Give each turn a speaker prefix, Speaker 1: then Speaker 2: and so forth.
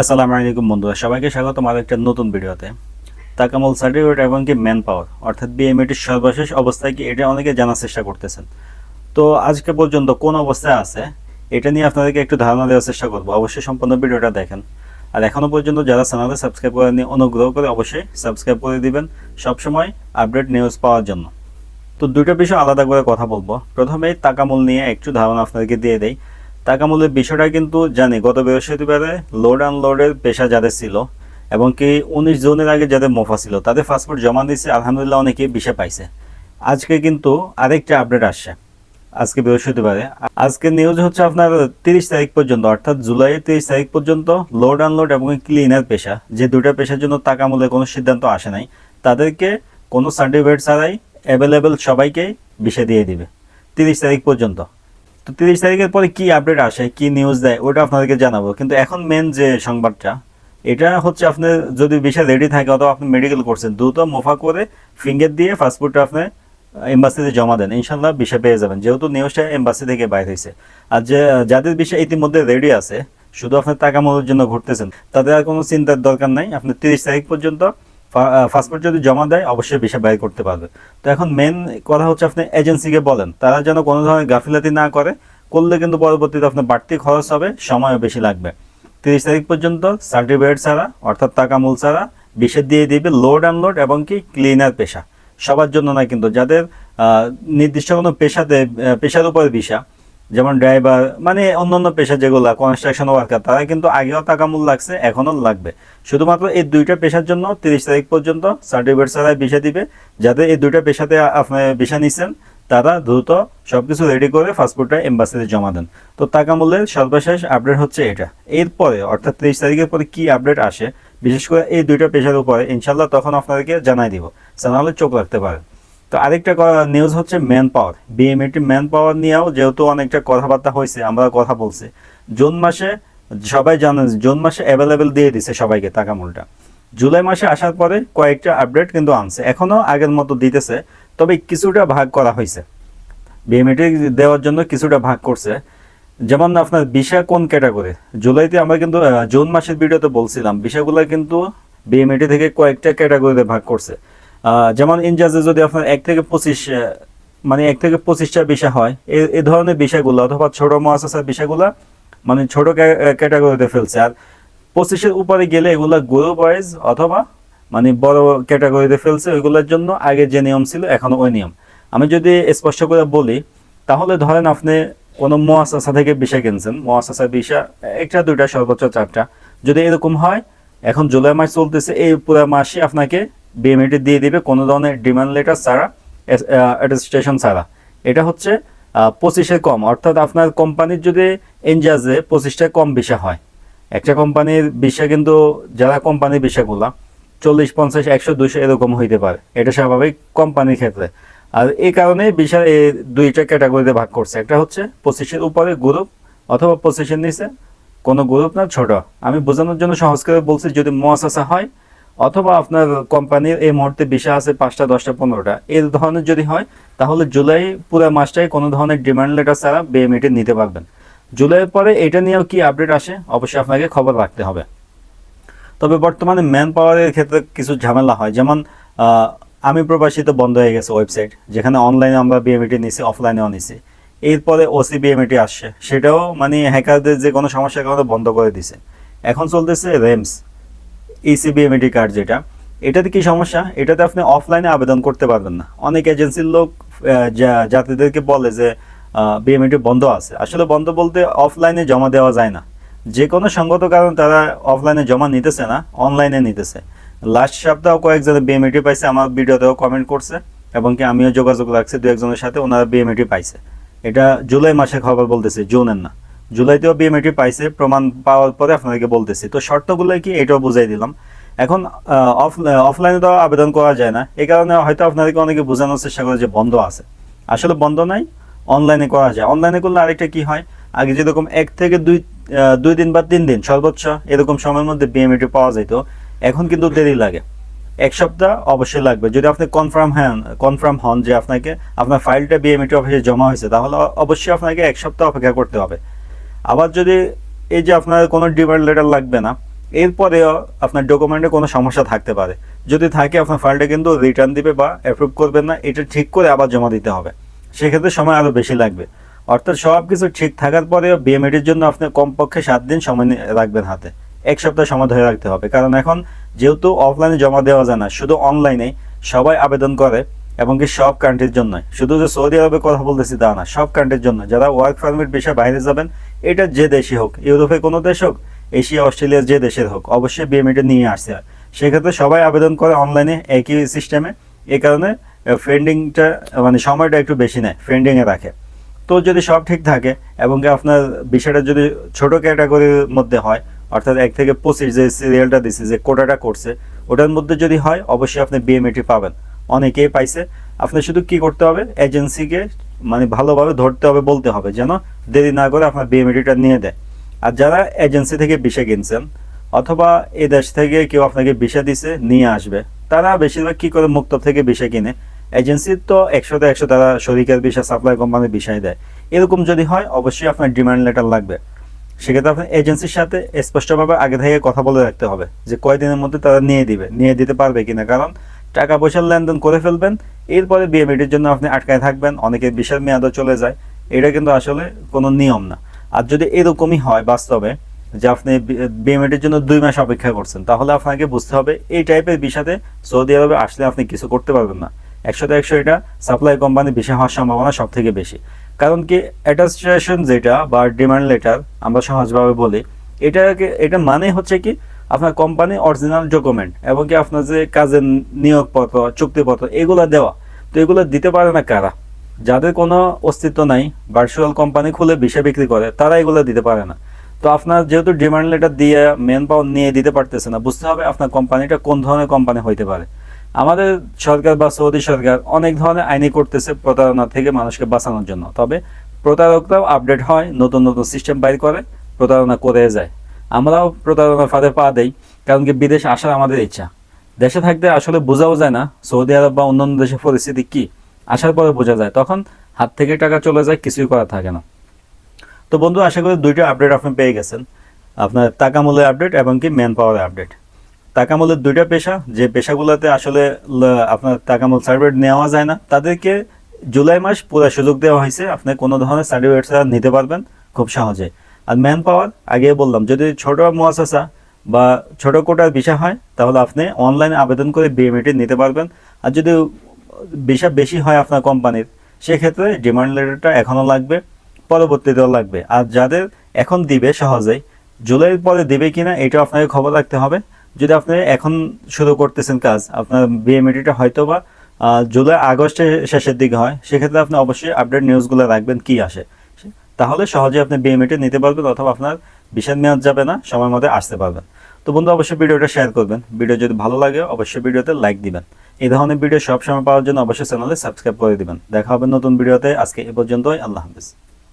Speaker 1: আসসালামু আলাইকুম বন্ধুরা, সবাইকে স্বাগত আমার একটা নতুন ভিডিওতে। তাকামল সার্টিফিকেট এবং কি ম্যান পাওয়ার অর্থাৎ বিএমএটির সর্বশেষ অবস্থায় কি এটা অনেকে জানার চেষ্টা করতেছেন। তো আজকে পর্যন্ত কোন অবস্থায় আছে, এটা নিয়ে আপনাদেরকে একটু ধারণা দেওয়ার চেষ্টা করব। অবশ্যই সম্পূর্ণ ভিডিওটা দেখেন। আর এখনও পর্যন্ত যারা চ্যানেলে সাবস্ক্রাইব করেননি, অনুগ্রহ করে অবশ্যই সাবস্ক্রাইব করে দিবেন সবসময় আপডেট নিউজ পাওয়ার জন্য। তো দুটো বিষয় আলাদা করে কথা বলব। প্রথমেই তাকামূল নিয়ে একটু ধারণা আপনাদেরকে দিয়ে দেই তাকামূলের বিষয়টা কিন্তু জানি, গত বৃহস্পতিবারে লোড আনলোডের পেশা যাদের ছিল এবং কি উনিশ জনের আগে যাদের মোফা ছিল, তাদের পাসপোর্ট জমা দিয়েছে, আলহামদুলিল্লাহ অনেকে বিষে পাইছে। আজকে কিন্তু আরেকটা আপডেট আসছে, আজকে বৃহস্পতিবারে। আজকে নিউজ হচ্ছে আপনার তিরিশ তারিখ পর্যন্ত, অর্থাৎ জুলাইয়ের তিরিশ তারিখ পর্যন্ত লোড আনলোড এবং ক্লিনার পেশা, যে দুটা পেশার জন্য তাকামূলের কোনো সিদ্ধান্ত আসে নাই, তাদেরকে কোনো সার্টিফিকেট ছাড়াই অ্যাভেলেবেল সবাইকে বিষে দিয়ে দিবে, তিরিশ তারিখ পর্যন্ত। তো তিরিশ তারিখের পরে কি আপডেট আসে, কি নিউজ দেয়, ওটা আপনাদেরকে জানাব। কিন্তু এখন মেন যে সংবাদটা, এটা হচ্ছে আপনার যদি বিষয় রেডি থাকে অথবা আপনি মেডিকেল করছেন, দ্রুত মোফা করে ফিঙ্গার দিয়ে পাসপোর্টটা আপনি এম্বাসিতে জমা দেন। ইনশাল্লাহ বিষয় পেয়ে যাবেন। যেহেতু নিউজটা এম্বাসি থেকে বাইর হয়েছে। আর যে, যাদের বিষয় ইতিমধ্যে রেডি আছে, শুধু আপনার টাকা মূলের জন্য ঘুরতেছেন, তাদের আর কোনো চিন্তার দরকার নাই। আপনি তিরিশ তারিখ পর্যন্ত পাসপোর্ট যদি জমা দেয়, অবশ্যই ভিসা ব্যয় করতে পারবে। তো এখন মেন কথা হচ্ছে আপনি এজেন্সিকে বলেন, তারা যেন কোনো ধরনের গাফিলাতি না করে, করলে কিন্তু পরবর্তীতে আপনার বাড়তি খরচ হবে, সময়ও বেশি লাগবে। তিরিশ তারিখ পর্যন্ত সার্টিফিকেট ছাড়া, অর্থাৎ টাকা মূল ছাড়া বিষে দিয়ে দিবে লোড আনলোড এবং কি ক্লিনার পেশা। সবার জন্য না কিন্তু, যাদের নির্দিষ্ট কোনো পেশাতে পেশার উপরে বিষা যেমন ড্রাইভার মানে অন্যান্য পেশা যেগুলো কনস্ট্রাকশন ওয়ার্কার তারা কিন্তু আগেও টাকা মূল লাগছে, এখনও লাগবে। শুধুমাত্র এই দুইটা পেশার জন্য তিরিশ তারিখ পর্যন্ত সার্টিফিকেট ছাড়াই ভিসা দিবে যাদের এই দুইটা পেশাতে আপনি ভিসা নিচ্ছেন তারা দ্রুত সবকিছু রেডি করে পাসপোর্টটা এম্বাসিতে জমা দেন। তো টাকা মূল্যের সর্বশেষ আপডেট হচ্ছে এটা। এরপরে, অর্থাৎ তেইশ তারিখের পরে কি আপডেট আসে, বিশেষ করে এই দুইটা পেশার উপরে ইনশাল্লাহ তখন আপনাদেরকে জানাই দিব। চ্যানেলে চোখ রাখতে পারেন। তো আরেকটা নিউজ হচ্ছে man power BMAT man power নিয়েও যেহেতু অনেকটা কথাবার্তা হয়েছে আমরা কথা বলছি। জুন মাসে সবাই জানেন জুন মাসে অ্যাভেলেবেল দিয়ে দিছে সবাইকে টাকা মূলটা জুলাই মাসে আসার পরে কয়েকটা আপডেট কিন্তু আনছে। এখনও আগের মতো দিতেছে, তবে কিছুটা ভাগ করা হয়েছে। বিএমএটি দেওয়ার জন্য কিছুটা ভাগ করছে। যেমন আপনার বিষা কোন ক্যাটাগরি জুলাইতে আমরা কিন্তু জুন মাসের ভিডিওতে বলছিলাম বিষয়গুলো কিন্তু বিএমএটি থেকে কয়েকটা ক্যাটাগরিতে ভাগ করছে। যেমন ইনজাজে যদি আপনার এক থেকে পঁচিশ মানে এক থেকে পঁচিশটা বিষয় হয়, এ- ধরনের বিষয়গুলো অথবা ছোট মহাশাসার বিষয়গুলো মানে ছোট ক্যাটাগরিতে ফেলছে। আর পঁচিশের উপরে গেলে এগুলো গ্রুপ ওয়াইজ অথবা মানে বড় ক্যাটাগরিতে ফেলছে, ওইগুলোর জন্য আগে যে নিয়ম ছিল এখনও ওই নিয়ম। আমি যদি স্পষ্ট করে বলি, তাহলে ধরেন আপনি কোনো মহাশাসা থেকে বিষয় কিনছেন মহাশাসা বিষয় একটা, দুইটা, সর্বোচ্চ চারটা। যদি এরকম হয়, এখন জুলাই মাস চলতেছে, এই পুরো মাসে আপনাকে বিএমএটি দিয়ে দিবে কোনো ধরনের ডিমান্ড লেটার ছাড়া অ্যাটেস্টেশন ছাড়া। এটা হচ্ছে আহ, পঁচিশের কম। অর্থাৎ আপনার কোম্পানির যদি এনজাজে পঁচিশটা কম বিষয় হয় একটা কোম্পানির বিষয় কিন্তু যারা কোম্পানির বিষয়গুলা চল্লিশ পঞ্চাশ একশো দুশো এরকম হইতে পারে। এটা স্বাভাবিক কোম্পানির ক্ষেত্রে। আর এই কারণে বিষয় এই দুইটা ক্যাটাগরিতে ভাগ করছে। একটা হচ্ছে পঁচিশের উপরে গ্রুপ অথবা পঁচিশের নিচে। কোনো গ্রুপ না ছোট। আমি বোঝানোর জন্য সহজ করে বলছি যদি মহাশাসা হয় অথবা আপনার কোম্পানির এই মুহূর্তে বিষয় আছে পাঁচটা, দশটা, পনেরোটা। এই ধরনের যদি হয়, তাহলে জুলাই পুরো মাসটাই কোনো ধরনের ডিমান্ড লেটার ছাড়া বিএমইটি নিতে পারবেন। জুলাইয়ের পরে এটা নিয়েও কি আপডেট আসে? অবশ্যই আপনাকে খবর রাখতে হবে। তবে বর্তমানে ম্যান পাওয়ারের ক্ষেত্রে কিছু ঝামেলা হয়। যেমন আমি প্রবাসিত বন্ধ হয়ে গেছে ওয়েবসাইট যেখানে অনলাইনে আমরা বিএমইটি নিছি অফলাইনেও নিছি। এরপরে ওসি বিএমইটি আসছে। সেটাও মানে হ্যাকারদের যে কোনো সমস্যার কারণে বন্ধ করে দিছে। এখন চলতেছে রেমস ইসিবিএমইটি কার্ড যেটা, এটাতে কি সমস্যা? এটাতে আপনি অফলাইনে আবেদন করতে পারবেন না। অনেক এজেন্সির লোক যাত্রীদেরকে বলে যে বিএমইটি বন্ধ আছে। আসলে বন্ধ বলতে অফলাইনে জমা দেওয়া যায় না। যে কোনো সঙ্গত কারণ তারা অফলাইনে জমা নিতেছে না অনলাইনে নিতেছে। লাস্ট সপ্তাহ কয়েকজন বিএমইটি পাইছে, আমার ভিডিওতেও কমেন্ট করছে, এবং কি আমিও যোগাযোগ রাখছি দু একজনের সাথে, ওনারা বিএমইটি পাইছে। এটা জুলাই মাসে খবর বলতেছে, জুনের না। জুলাইতেও বিএমইটি পাইছে, প্রমাণ পাওয়ার পরে আপনাদেরকে বলতেছি। তো শর্তগুলো কি, এটাও বুঝাই দিলাম। এখন অফ অফলাইনে তো আবেদন করা যায় না। এই কারণে হয়তো আপনাদেরকে অনেকে বোঝানোর চেষ্টা করে যে বন্ধ আছে। আসলে বন্ধ নাই অনলাইনে করা যায়। অনলাইনে করলে আরেকটা কি হয়, আগে যেরকম এক থেকে দুই দুই দিন বা তিন দিন, সর্বোচ্চ এরকম সময়ের মধ্যে বিএমইটি পাওয়া যেত, এখন কিন্তু দেরি লাগে। এক সপ্তাহ অবশ্যই লাগবে। যদি আপনি কনফার্ম হন কনফার্ম হন যে আপনাকে, আপনার ফাইলটা বিএমইটি অফিসে জমা হয়েছে, তাহলে অবশ্যই আপনাকে এক সপ্তাহ অপেক্ষা করতে হবে। আবার যদি এই যে আপনার কোনো ডিমান্ড লেটার লাগবে না, এরপরেও আপনার ডকুমেন্টে কোনো সমস্যা থাকতে পারে। যদি থাকে, আপনার ফাইলটা কিন্তু রিটার্ন দিবে বা অ্যাপ্রুভ করবেন না, এটা ঠিক করে আবার জমা দিতে হবে। সেক্ষেত্রে সময় আরও বেশি লাগবে। অর্থাৎ সব কিছু ঠিক থাকার পরেও বিএমএডির জন্য আপনি কমপক্ষে সাত দিন সময় রাখবেন হাতে। এক সপ্তাহ সময় ধরে রাখতে হবে। কারণ এখন যেহেতু অফলাইনে জমা দেওয়া যায় না, শুধু অনলাইনে সবাই আবেদন করে, এবং কি সব কান্ট্রির জন্য শুধু যে সৌদি আরবে কথা বলতেছি তা না, সব কান্ট্রির জন্য। যারা ওয়ার্ক পারমিট বিষয়ে বাইরে যাবেন এটা যে দেশই হোক ইউরোপে কোনো দেশ হোক, এশিয়া অস্ট্রেলিয়ার যে দেশের হোক, অবশ্যই বিএমএটা নিয়ে আসতে হয়। সেক্ষেত্রে সবাই আবেদন করে অনলাইনে একই সিস্টেমে এই কারণে ফ্রেন্ডিংটা মানে সময়টা একটু বেশি নেয় ফ্রেন্ডিংয়ে রাখে। তো যদি সব ঠিক থাকে, এবং আপনার বিষয়টা যদি ছোট ক্যাটাগরির মধ্যে হয়, অর্থাৎ এক থেকে পঁচিশ যে সিরিয়ালটা দিছে, যে কোটাটা করছে, ওটার মধ্যে যদি হয়, অবশ্যই আপনি বিএমএটি পাবেন। অনেকেই পাইছে। আপনি শুধু কি করতে হবে? এজেন্সিকে মানে ভালোভাবে ধরতে হবে, বলতে হবে যেন দেরি না করে আপনার বিএমএটিটা নিয়ে দেয়। আর যারা এজেন্সি থেকে বিষে কিনছেন অথবা এই দেশ থেকে কেউ আপনাকে বিষা দিছে, নিয়ে আসবে, তারা বেশিরভাগ কি করে মুক্ত থেকে বিষা কিনে? এজেন্সির তো একশোতে একশো তারা শরিকের বিষা সাপ্লাই কোম্পানির বিষয় দেয়। এরকম যদি হয়, অবশ্যই আপনার ডিমান্ড লেটার লাগবে। সেক্ষেত্রে আপনার এজেন্সির সাথে স্পষ্টভাবে আগে থেকে কথা বলে রাখতে হবে যে কয়দিনের মধ্যে তারা নিয়ে দিবে, নিয়ে দিতে পারবে কিনা। কারণ টাকা পয়সার লেনদেন করে ফেলবেন এরপরে বিয়ে বিএমএটির জন্য আপনি আটকায় থাকবেন, অনেকের বিশাল মেয়াদও চলে যায়। এটা কিন্তু আসলে কোনো নিয়ম না। আর যদি এরকমই হয় বাস্তবে যে আপনি বিএমএটির জন্য দুই মাস অপেক্ষা করছেন, তাহলে আপনাকে বুঝতে হবে এই টাইপের বিষাতে সৌদি আরবে আসলে আপনি কিছু করতে পারবেন না। একশোতে একশো এটা সাপ্লাই কোম্পানি বিষয় হওয়ার সম্ভাবনা সব থেকে বেশি। কারণ কি অ্যাটাস্ট্রেশন যেটা বা ডিমান্ড লেটার আমরা সহজভাবে বলি, এটাকে, এটা মানে হচ্ছে কি আপনার কোম্পানি অরিজিনাল ডকুমেন্ট এবং কি আপনার যে কাজের নিয়োগপত্র, চুক্তিপত্র, এগুলো দেওয়া। তো এগুলো দিতে পারে না কারা? যাদের কোনো অস্তিত্ব নাই ভার্চুয়াল কোম্পানি খুলে বিষয় বিক্রি করে, তারা এগুলো দিতে পারে না। তো আপনার যেহেতু ডিমান্ড লেটার দিয়ে মেন পাওয়ার নিয়ে দিতে পারতেছে না, বুঝতে হবে আপনার কোম্পানিটা কোন ধরনের কোম্পানি হইতে পারে। আমাদের সরকার বা সৌদি সরকার অনেক ধরনের আইনি করতেছে প্রতারণা থেকে মানুষকে বাঁচানোর জন্য। তবে প্রতারকরাও আপডেট হয়, নতুন নতুন সিস্টেম বাইর করে, প্রতারণা করে যায়। আমরাও প্রতারণার ফাঁদে পা দেই, কারণ কি বিদেশ আসার আমাদের ইচ্ছা। দেশে থাকতে আসলে বোঝাও যায় না, সৌদি আরব বা অন্যান্য দেশের পরিস্থিতি কি, আসার পরে বোঝা যায়, তখন হাত থেকে টাকা চলে যায়, কিছুই করা থাকে না। তো বন্ধু, আশা করি দুইটা আপডেট আপনি পেয়ে গেছেন। আপনার টাকামূলের আপডেট এবং কি ম্যান পাওয়ার আপডেট। টাকামূলের দুইটা পেশা, যে পেশাগুলোতে আসলে আপনার টাকামূল সার্টিফিকেট নেওয়া যায় না, তাদেরকে জুলাই মাস পুরো সুযোগ দেওয়া হয়েছে। আপনি কোনো ধরনের সার্টিফিকেট নিতে পারবেন, খুব সহজে। আর ম্যান পাওয়ার আগে বললাম, যদি ছোট মুয়াসাসা বা ছোট কোটার বিষয় হয়, তাহলে আপনি অনলাইনে আবেদন করে বিএমএটি নিতে পারবেন। আর যদি বিষয় বেশি হয় আপনার কোম্পানির, সেক্ষেত্রে ডিমান্ড লেটারটা এখনও লাগবে, পরবর্তীতেও লাগবে। আর যাদের এখন দিবে সহজেই, জুলাইয়ের পরে দিবে কিনা এটা আপনাকে খবর রাখতে হবে। যদি আপনি এখন শুরু করতেছেন কাজ, আপনার বিএমএটিটা হয়তো বা জুলাই আগস্টের শেষের দিকে হয়, সেক্ষেত্রে আপনি অবশ্যই আপডেট নিউজগুলো রাখবেন কি আসে। তাহলে সহজে আপনি বিএমএটি নিতে পারবেন অথবা আপনার বিশাল মেয়াদ যাবে না সময় মতো আসতে পারবেন। তো বন্ধু, অবশ্যই ভিডিওটা শেয়ার করবেন। ভিডিও যদি ভালো লাগে, অবশ্যই ভিডিওতে লাইক দিবেন। এই ধরনের ভিডিও সবসময় পাওয়ার জন্য অবশ্যই চ্যানেলে সাবস্ক্রাইব করে দিবেন। দেখা হবে নতুন ভিডিওতে আজকে এ পর্যন্তই। আল্লাহ হাফিজ।